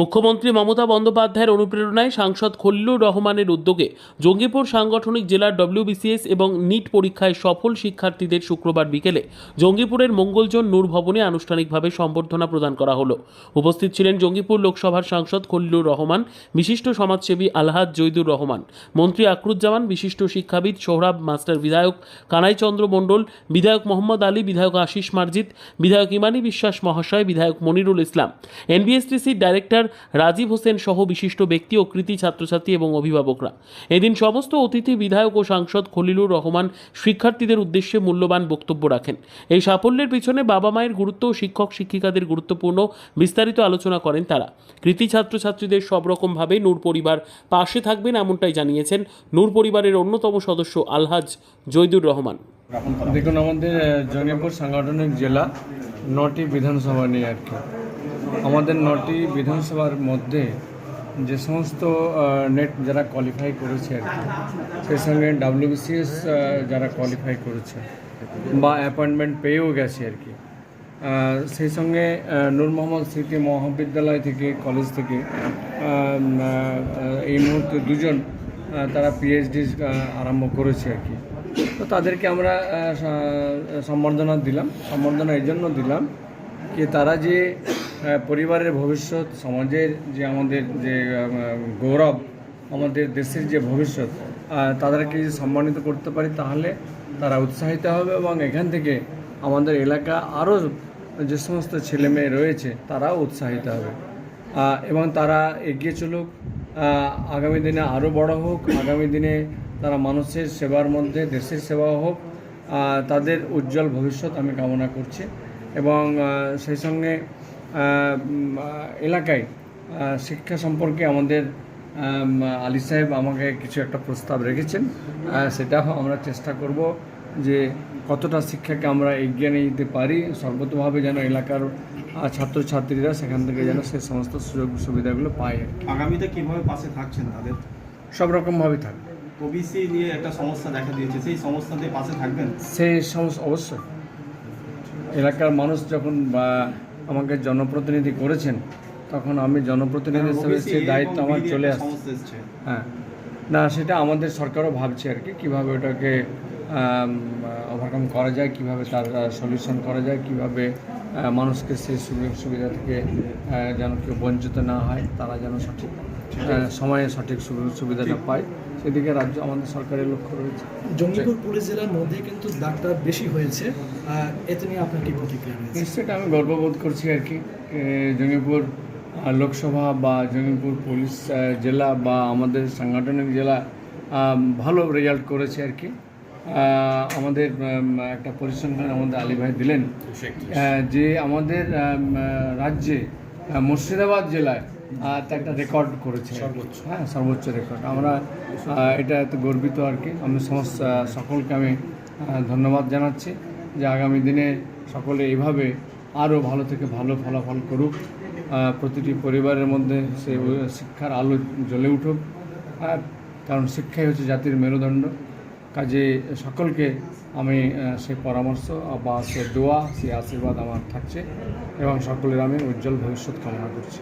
মুখ্যমন্ত্রী মমতা বন্দ্যোপাধ্যায়ের অনুপ্রেরণায় সাংসদ খলিলুর রহমানের উদ্যোগে জঙ্গিপুর সাংগঠনিক জেলার ডব্লিউবিসিএস এবং নিট পরীক্ষায় সফল শিক্ষার্থীদের শুক্রবার বিকেলে জঙ্গিপুরের মঙ্গলজন নূর ভবনে আনুষ্ঠানিকভাবে সম্বর্ধনা প্রদান করা হলো। উপস্থিত ছিলেন জঙ্গিপুর লোকসভার সাংসদ খলিলুর রহমান, বিশিষ্ট সমাজসেবী আলহাজ জৈদুর রহমান, মন্ত্রী আকরুজ্জামান, বিশিষ্ট শিক্ষাবিদ সোহরাব মাস্টার বিধায়ক কানাইচন্দ্র মণ্ডল, বিধায়ক মোহাম্মদ আলী, বিধায়ক আশিস মার্জিত, বিধায়ক ইমানি বিশ্বাস মহাশয়, বিধায়ক মনিরুল ইসলাম। এনবিএসটিসির ডাইরেক্টর রাজীব হোসেন সহ বিশিষ্ট ব্যক্তি ও কৃতি ছাত্রছাত্রী এবং অভিভাবকরা। এদিন সমস্ত অতিথি বিধায়ক ও সাংসদ খলিলুর রহমান শিক্ষার্থীদের উদ্দেশ্যে মূল্যবান বক্তব্য রাখেন। এই সাফল্যের পিছনে বাবা মায়ের গুরুত্ব ও শিক্ষক শিক্ষিকাদের গুরুত্বপূর্ণ বিস্তারিত আলোচনা করেন তারা। কৃতি ছাত্রছাত্রীদের সব রকমভাবে নূর পরিবার পাশে থাকবেন এমনটাই জানিয়েছেন নূর পরিবারের অন্যতম সদস্য আলহাজ জৈদুর রহমান। দেখুন, আমাদের জঙ্গিপুর সাংগঠনিক জেলা নটি বিধানসভা নিয়ে আর কি। আমাদের নটি বিধানসভার মধ্যে যে সমস্ত নেট যারা কোয়ালিফাই করেছে আর কি, সেই সঙ্গে ডাব্লিউবিসিএস যারা কোয়ালিফাই করেছে বা অ্যাপয়েন্টমেন্ট পেয়েও গেছে আর কি। সেই সঙ্গে নূর মোহাম্মদ স্মৃতি মহাবিদ্যালয় থেকে কলেজ থেকে এই মুহূর্তে দুজন তারা পিএইচডি আরম্ভ করেছে আর কি। তো তাদেরকে আমরা সম্বর্ধনা দিলাম। সম্বর্ধনা এই জন্য দিলাম যে তারা যে পরিবারের ভবিষ্যৎ, সমাজের যে আমাদের যে গৌরব, আমাদের দেশের যে ভবিষ্যৎ তাদেরকে যদি সম্মানিত করতে পারি, তাহলে তারা উৎসাহিত হবে এবং এখান থেকে আমাদের এলাকা আরও যে সমস্ত ছেলে মেয়ে রয়েছে, তারাও উৎসাহিত হবে। এবং তারা এগিয়ে চলুক আগামী দিনে আরও বড় হোক, আগামী দিনে তারা মানুষের সেবার মধ্যে, দেশের সেবা হোক তাদের উজ্জ্বল ভবিষ্যৎ আমি কামনা করছি। এবং সেই সঙ্গে এলাকায় শিক্ষা সম্পর্কে আমাদের আম, আলী সাহেব আমাকে কিছু একটা প্রস্তাব রেখেছেন। সেটা আমরা চেষ্টা করব যে কতটা শিক্ষাকে আমরা এগিয়ে নিয়ে যেতে পারি সর্বতভাবে যেন এলাকার ছাত্রছাত্রীরা সেখান থেকে যেন সে সমস্ত সুযোগ সুবিধাগুলো পায়। আগামীতে কীভাবে পাশে থাকছেন তাদের? সব রকমভাবে থাকবে। ওবিসি নিয়ে একটা সমস্যা দেখা দিয়েছে সেই সমস্যা দিয়ে পাশে থাকবেন? সেই সমস্ত অবশ্যই। এলাকার মানুষ যখন বা আমাকে জনপ্রতিনিধি করেছেন তখন আমি জনপ্রতিনিধি হিসেবে সেই দায়িত্ব আমার চলে আসছে। হ্যাঁ। না সেটা আমাদের সরকারও ভাবছে আর কি কীভাবে ওটাকে ওভারকাম করা যায় কীভাবে তার সলিউশন করা যায় কীভাবে মানুষকে সেই সুযোগ সুবিধা থেকে যেন কেউ বঞ্চিত না হয় তারা যেন সঠিক সময়ে সঠিক সুবিধাটা পায়। সেদিকে রাজ্য আমাদের সরকারের লক্ষ্য রয়েছে। জঙ্গিপুর পুলিশ জেলার মধ্যে কিন্তু ডাক্তার বেশি হয়েছে। এতে নিয়ে আপনার কি প্রতিক্রিয়া রয়েছে? নিশ্চয়ই আমি গর্ববোধ করছি আর কি। জঙ্গিপুর লোকসভা বা জঙ্গিপুর পুলিশ জেলা বা আমাদের সাংগঠনিক জেলা ভালো রেজাল্ট করেছে আর কি। আমাদের একটা পরিসংখ্যান আমাদের আলী ভাই দিলেন যে আমাদের রাজ্যে মুর্শিদাবাদ জেলায় একটা রেকর্ড করেছে। সর্বোচ্চ। হ্যাঁ সর্বোচ্চ রেকর্ড আমরা এটা এত গর্বিত আর কি। আমি সমস্ত সকলকে আমি ধন্যবাদ জানাচ্ছি যে আগামী দিনে সকলে এইভাবে আরও ভালো থেকে ভালো ফলাফল করুক। প্রতিটি পরিবারের মধ্যে সে শিক্ষার আলো জ্বলে উঠুক। আর কারণ শিক্ষাই হচ্ছে জাতির মেরুদণ্ড। কাজে সকলকে আমি সে পরামর্শ বা সে দোয়া সে আশীর্বাদ আমার থাকছে এবং সকলের আমি উজ্জ্বল ভবিষ্যৎ কামনা করছি।